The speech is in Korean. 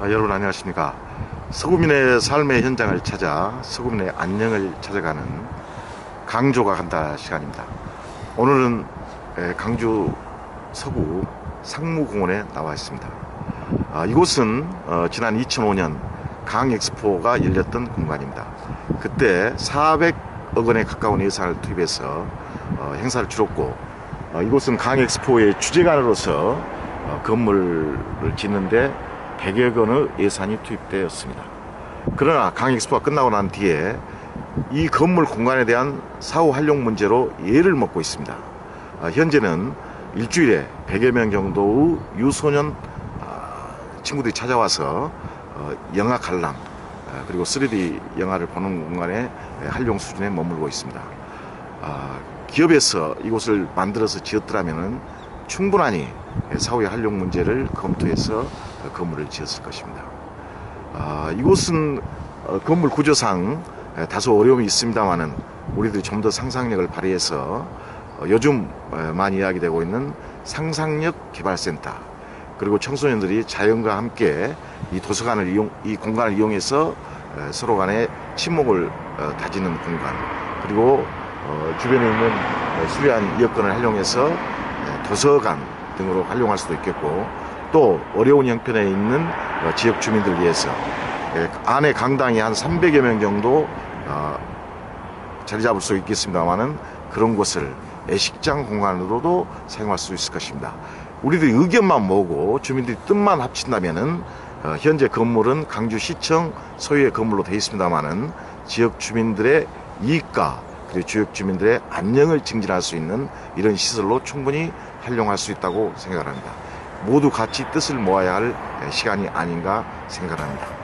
아, 여러분 안녕하십니까? 서구민의 삶의 현장을 찾아 서구민의 안녕을 찾아가는 강조가 간다 시간입니다. 오늘은 에, 강주 서구 상무공원에 나와 있습니다. 아, 이곳은 어, 지난 2005년 강엑스포가 열렸던 공간입니다. 그때 400억 원에 가까운 예산을 투입해서 어, 행사를 치렀고 어, 이곳은 강엑스포의 주재관으로서 어, 건물을 짓는데 100여 원의 예산이 투입되었습니다. 그러나 강엑스포가 끝나고 난 뒤에 이 건물 공간에 대한 사후 활용 문제로 예를 먹고 있습니다. 어, 현재는 일주일에 100여 명 정도의 유소년 아, 친구들이 찾아와서 어, 영화 관람 아, 그리고 3D 영화를 보는 공간에 활용 수준에 머물고 있습니다. 아, 기업에서 이곳을 만들어서 지었더라면 충분하니 사후의 활용 문제를 검토해서 건물을 지었을 것입니다. 아, 이곳은 어, 건물 구조상 다소 어려움이 있습니다만은 우리들이 좀 더 상상력을 발휘해서 어, 요즘 어, 많이 이야기되고 있는 상상력 개발센터 그리고 청소년들이 자연과 함께 이 도서관을 이용, 이 공간을 이용해서 서로 간의 친목을 다지는 공간 그리고 주변에 있는 수려한 여건을 활용해서 도서관 등으로 활용할 수도 있겠고 또 어려운 형편에 있는 어, 지역 주민들 위해서 예, 안에 강당이 한 300여 명 정도 어, 자리 잡을 수 있겠습니다만은 그런 곳을 애식장 공간으로도 사용할 수 있을 것입니다. 우리들이 의견만 모으고 주민들이 뜻만 합친다면은 어, 현재 건물은 강주시청 소유의 건물로 되어 있습니다만은 지역 주민들의 이익과 그리고 지역 주민들의 안녕을 증진할 수 있는 이런 시설로 충분히 활용할 수 있다고 생각합니다. 모두 같이 뜻을 모아야 할 시간이 아닌가 생각합니다.